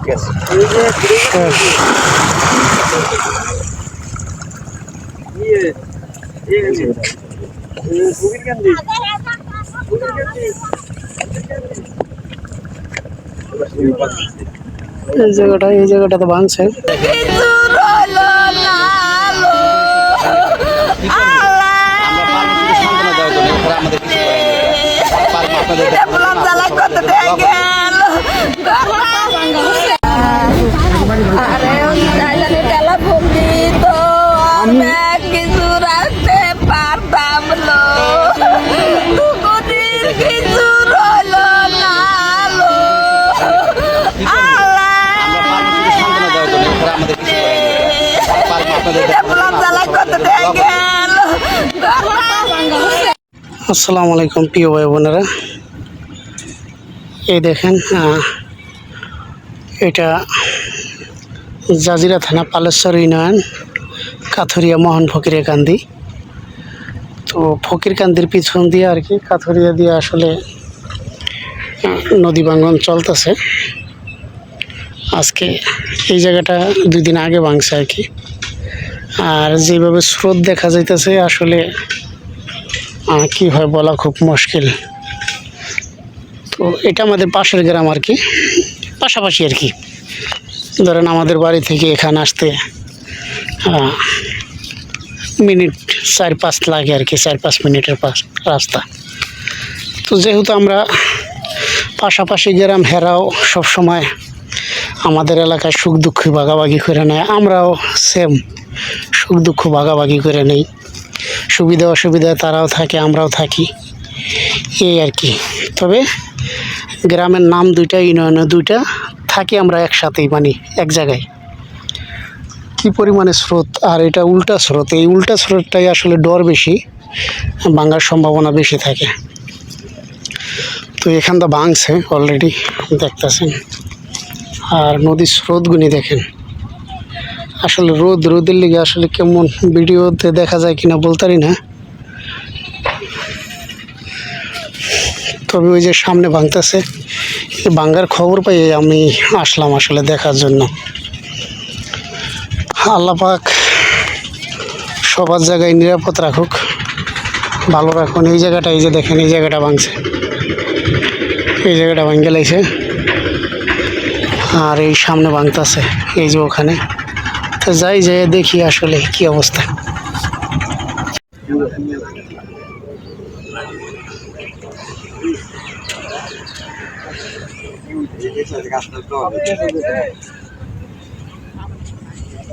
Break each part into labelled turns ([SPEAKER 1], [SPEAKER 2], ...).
[SPEAKER 1] এই জায়গাটা এই জায়গাটা তো ভাঙছে।
[SPEAKER 2] কিছু কিছু কিছু।
[SPEAKER 1] আসসালামু আলাইকুম প্রিয় ভাই বোনেরা। এই দেখেন এটা জাজিরা থানা পালেশ্বর ইউনিয়ন। কাথরিয়া মহান ফকিরের কান্দি। তো ফকির কান্দির পিছন দিয়ে আর কি, কাথরিয়া দিয়ে আসলে নদী ভাঙ্গন চলতেছে। আজকে এই জায়গাটা দুই দিন আগে ভাঙছে আর কি। আর যেভাবে স্রোত দেখা যাইতেছে, আসলে কি হয় বলা খুব মুশকিল। তো এটা আমাদের পাশের গ্রাম আর কি, পাশাপাশি আর কি। ধরেন আমাদের বাড়ি থেকে এখানে আসতে মিনিট চার পাঁচ লাগে আর কি, চার পাঁচ মিনিটের পাশ রাস্তা। তো যেহেতু আমরা পাশাপাশি গ্রাম হেরাও সব সময় আমাদের এলাকায় সুখ দুঃখ ভাগাভাগি করে নেয়, আমরাও সেম সুখ দুঃখ ভাগাভাগি করে নেই। সুবিধা অসুবিধা তারাও থাকে, আমরাও থাকি। এই আর কি। তবে গ্রামের নাম দুইটা ইউনিয়নে দুইটা, থাকি আমরা একসাথেই মানে এক জায়গায়। কি পরিমাণে স্রোত আর এটা উল্টা স্রোত? এই উল্টা স্রোতটাই আসলে ডর বেশি, ভাঙার সম্ভাবনা বেশি থাকে। তো এখানটা ভাঙছে অলরেডি দেখতেছেন। আর নদীর স্রোতগুনি দেখেন। আসলে রোদ, রোদের লিগে আসলে কেমন ভিডিওতে দেখা যায় কিনা বলতারি না। তবে ওই যে সামনে ভাঙতেছে, এই ভাঙ্গার খবর পেয়ে আমি আসলাম আসলে দেখার জন্য। আল্লাহ পাক সবার জায়গায় নিরাপদ রাখুক, ভালো রাখুন। এই জায়গাটা, এই যে দেখেন, এই জায়গাটা ভাঙছে। এই জায়গাটা ভাঙে লাইছে আর এই সামনে ভাঙতেছে, এই যে ওখানে। তো যাই যাই দেখি আসলে কি অবস্থা।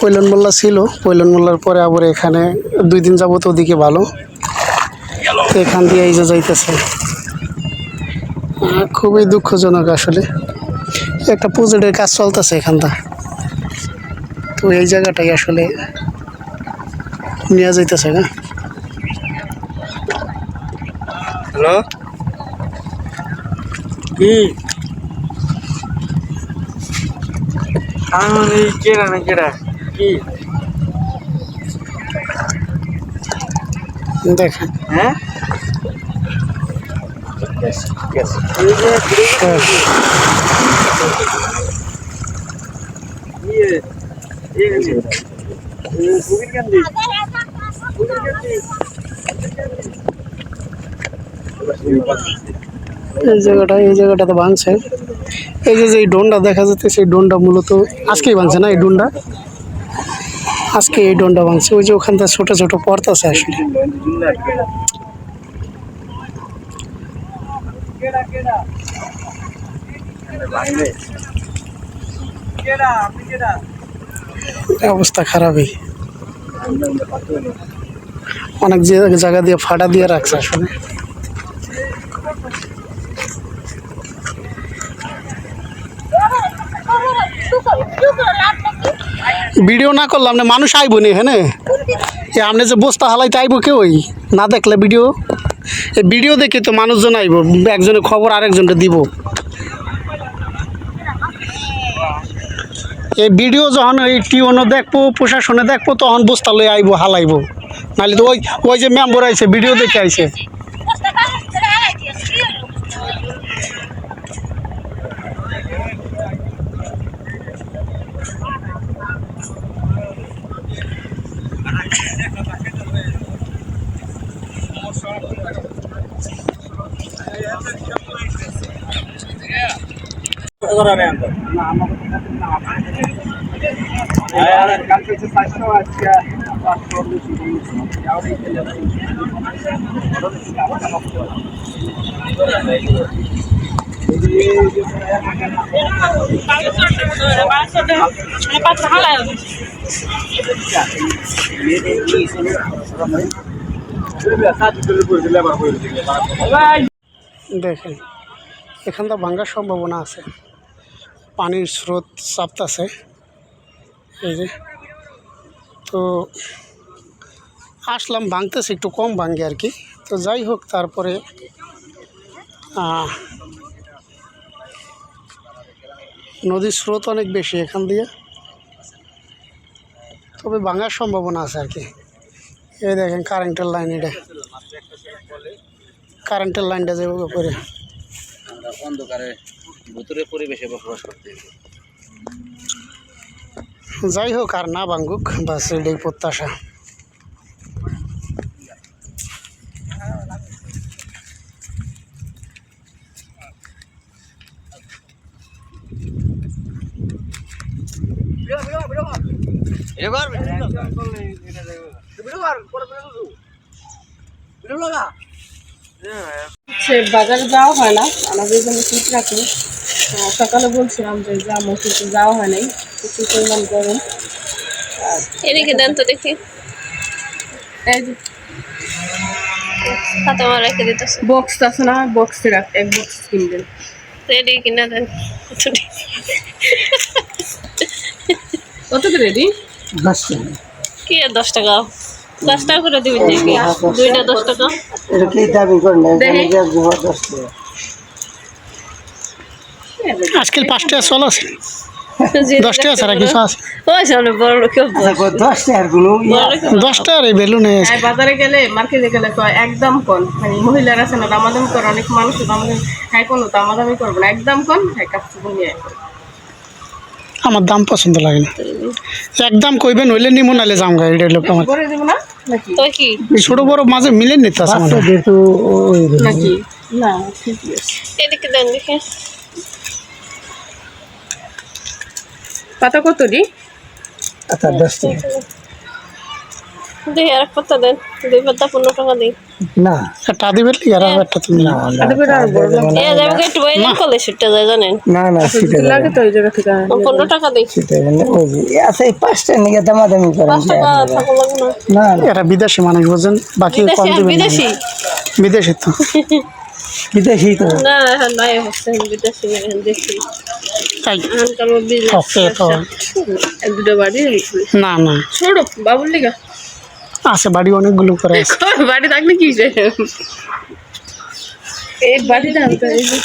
[SPEAKER 1] পৈলন মোল্লা ছিল। পৈলন মোল্লার পরে আবার এখানে দুই দিন যাব তো ওদিকে ভালো। তো এখান দিয়ে এই যে যাইতেছে। খুবই দুঃখজনক আসলে। একটা প্রজেক্টের কাজ চলতেছে এখানটা। তো এই জায়গাটাই আসলে নিয়ে যাইতেছে না।
[SPEAKER 3] হ্যালো? কি? আমি কেডা না কেডা কি?
[SPEAKER 1] দেখেন।
[SPEAKER 3] হ্যাঁ
[SPEAKER 1] হ্যাঁ, এই জায়গাটা এই জায়গাটা তো ভাঙছে। এই যে যে এই ডোনটা দেখা যাচ্ছে, সেই ডোনটা মূলত আজকেই ভাঙছে না, এই ডোনটা আজকে এই ডোনটা ভাঙছে, ওই যে ওখানটা ছোট ছোট পর্ত আছে আসলে। অবস্থা খারাপই। অনেক যে- জায়গা দিয়ে ফাটা দিয়ে রাখছে আসলে। ভিডিও না করলাম না মানুষ আইব নি হ্যাঁ এ আপনি যে বস্তা হালাইতে আইব কেউই? না দেখলে ভিডিও? এই ভিডিও দেখে তো মানুষজন আইব, একজনের খবর আরেকজনকে দিব। এই ভিডিও যখন এই টিউনও দেখব, প্রশাসনে দেখব, তখন বস্তা লই আইব, হালাইব। নাহলে তো ওই ওই যে মেম্বর আইছে, ভিডিও দেখে আইছে। দেখেন এখানটা ভাঙ্গার সম্ভাবনা আছে। পানির স্রোত চাপতাছে। এই যে, তো আসলাম, ভাঙতেছে, একটু কম ভাঙ্গে আর কি। তো যাই হোক, তারপরে নদীর স্রোত অনেক বেশি এখান দিয়ে। তবে ভাঙার সম্ভাবনা আছে আর কি। এই দেখেন কারেন্টের লাইন এটা। কারেন্টের লাইনটা উপরে
[SPEAKER 4] আমরা অন্ধকারে ভুতুরে পরিবেশে বসবাস করতে
[SPEAKER 1] যাই হোক আর না ভাঙ্গুক বা এটাই প্রত্যাশা।
[SPEAKER 4] এবার
[SPEAKER 5] সে বাজারে যাওয়া হয় না আমাদের জন্য ঠিক রাখি। সকালে বলছিলাম যে যাব কিন্তু যাওয়া হয় নাই। প্রচুর পরিমাণ গরম।
[SPEAKER 2] এদিকে দেন তো দেখি।
[SPEAKER 5] এই যে
[SPEAKER 2] আমার রেখে দিতেছে।
[SPEAKER 5] বক্স আছে না বক্সে রাখ এক বক্স কিনবেন।
[SPEAKER 2] তো এদিকে কিনা দেন।
[SPEAKER 5] কত রেডি
[SPEAKER 2] কি আর দশ টাকা? দশ টাকা করে দিবি দেখি দুইটা দশ টাকা।
[SPEAKER 1] আজকাল পাঁচটা চল আছে আছে? কিছু এই বেলুনে
[SPEAKER 5] বাজারে গেলে মার্কেটে গেলে কয় একদম মানে মহিলারা আছে না দামাদামি করে অনেক মানুষ দামাদামি হ্যাঁ কোনো দামাদামি করবে না। একদম হ্যাঁ নিয়ে
[SPEAKER 1] আমার দাম পছন্দ লাগে না। একদম কইবেন হইলে নিমো নালে জাম গা এটা লোক আমার।
[SPEAKER 5] না? নাকি?
[SPEAKER 2] তো
[SPEAKER 1] ছোট বড় মাঝে মিলে নিতে আছে আমার
[SPEAKER 5] নাকি? না ঠিকই আছে।
[SPEAKER 2] এদিকে দেন দেখি।
[SPEAKER 5] পাতা কত দি?
[SPEAKER 2] দেখি আর পাতা দেন দুই পাতা পনেরো টাকা দিই।
[SPEAKER 1] একটা আর তুমি
[SPEAKER 2] এ যাবে যায় জানেন?
[SPEAKER 5] লাগে তো
[SPEAKER 2] টাকা দিই।
[SPEAKER 6] নিয়ে করেন
[SPEAKER 2] টাকা থাকা লাগবে না।
[SPEAKER 6] না
[SPEAKER 1] এরা বিদেশি মানুষ বোঝেন বাকি কম
[SPEAKER 2] বিদেশি
[SPEAKER 1] দিবেন
[SPEAKER 2] বিদেশি।
[SPEAKER 1] বিদেশি তো।
[SPEAKER 6] বিদেশি তো।
[SPEAKER 2] না এখন হচ্ছে বিদেশি দেখি
[SPEAKER 1] তাই। ওকে তো।
[SPEAKER 5] এক দুটো বাড়ি?
[SPEAKER 1] না না।
[SPEAKER 5] ছোট বাবুর লিগা?
[SPEAKER 1] আছে বাড়ি অনেকগুলো করে
[SPEAKER 5] বাড়ি থাকলে কি? এই বাড়ি থাকতে এই যে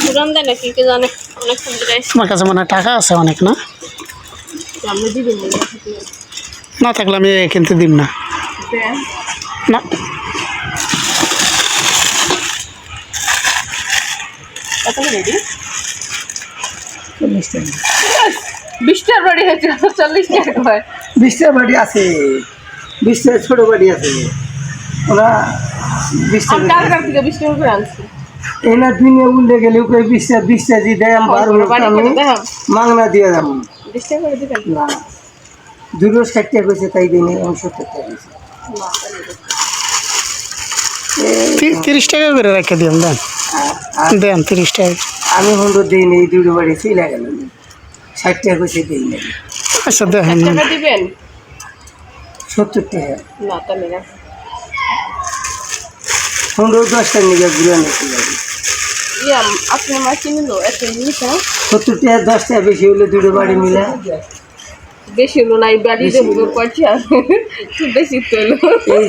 [SPEAKER 2] পুরান দেয় নাকি কে জানে অনেক
[SPEAKER 1] তোমার কাছে মানে টাকা আছে অনেক না? না। থাকলে আমি কিনতে দিব না। না।
[SPEAKER 5] কত রেডি? বিশটার বাড়ি হয়েছে চল্লিশ টাকা করে।
[SPEAKER 6] বিশটা বাড়ি আছে বিশটা ছোট বাড়ি আছে। ওরা বিশটা
[SPEAKER 5] থেকে বিশ টাকা করে আনছি?
[SPEAKER 6] এনা দুনিয়া উল্লে গেলে ওকে বিশটা বিশটা যে দেয় আমি বারো আমি মাংনা দিয়ে
[SPEAKER 5] টাকা দিবেন?
[SPEAKER 6] না দুটো ষাট টাকা তাই দিনে আমি সত্তর টাকা
[SPEAKER 1] তিরিশ টাকা করে রেখে দিন দেন। দেন তিরিশ টাকা।
[SPEAKER 6] আমি হন্ডো দিই নেই দুটো বাড়ি চলে গেল। ষাট টাকা কইছে দিই নেই
[SPEAKER 1] আচ্ছা দেখেন।
[SPEAKER 5] দিবেন?
[SPEAKER 6] সত্তর টাকা।
[SPEAKER 5] না তাহলে না।
[SPEAKER 6] হন্ডো দশটা নিয়ে ঘুরে নিতে
[SPEAKER 5] ইয়া আপনার মা কিনে লো এত জিনিস হ্যাঁ
[SPEAKER 6] সত্তর টাকা দশ টাকা বেশি হলে দুটো বাড়ি মিলে।
[SPEAKER 7] বেশি হলো না এই বাড়ি যে করছি আর বেশি তো
[SPEAKER 6] এই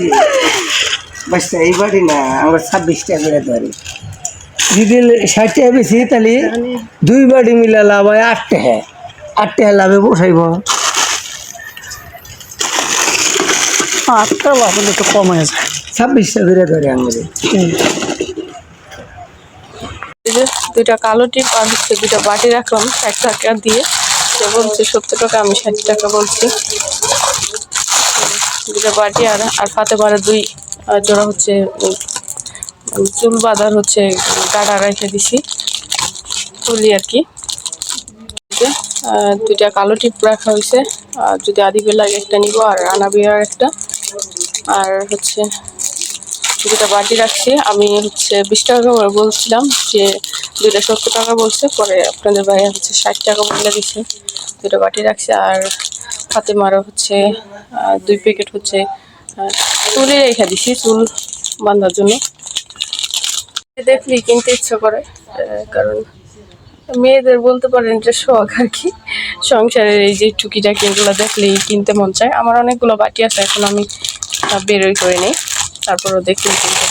[SPEAKER 6] বাচ্চা এই বাড়ি না আমরা ছাব্বিশ টাকা করে ধরি। যদি ষাট টাকা বেশি তাহলে দুই বাড়ি মিলে লাভ হয় আট টাকা আট টাকা লাভে বসাইব।
[SPEAKER 1] আটটা লাভ হলে একটু কমে যায়।
[SPEAKER 6] ছাব্বিশ টাকা করে ধরে আমাদের
[SPEAKER 5] দুইটা কালো টিপ আর হচ্ছে দুইটা বাটি রাখলাম ষাট টাকা দিয়ে। সে বলছে সত্তর টাকা আমি ষাট টাকা বলছি। দুটা বাটি আর আর ফাতে পারে দুই জোড়া হচ্ছে চুল বাঁধার হচ্ছে গাড়া রেখে দিছি। তুলি আর কি। দুইটা কালো টিপ রাখা হয়েছে। আর যদি আদিবে লাগে একটা নিব, আর আনাবিয়ার একটা। আর হচ্ছে দুটা বাটি রাখছি। আমি হচ্ছে বিশ টাকা করে বলছিলাম যে দুইটা সত্তর টাকা বলছে, পরে আপনাদের ভাইয়া হচ্ছে ষাট টাকা বলে দিচ্ছে দুটো বাটি রাখছি। আর হাতে ফাতেমারও হচ্ছে দুই প্যাকেট হচ্ছে তুলে রেখে দিছি চুল বাঁধার জন্য। দেখলি কিনতে ইচ্ছা করে কারণ মেয়েদের বলতে পারেন যে শখ আর কি। সংসারের এই যে টুকিটাকি এগুলো দেখলেই কিনতে মন চায়। আমার অনেকগুলো বাটি আছে, এখন আমি বেরোই করে নিই। তারপরও দেখলেই কিনতে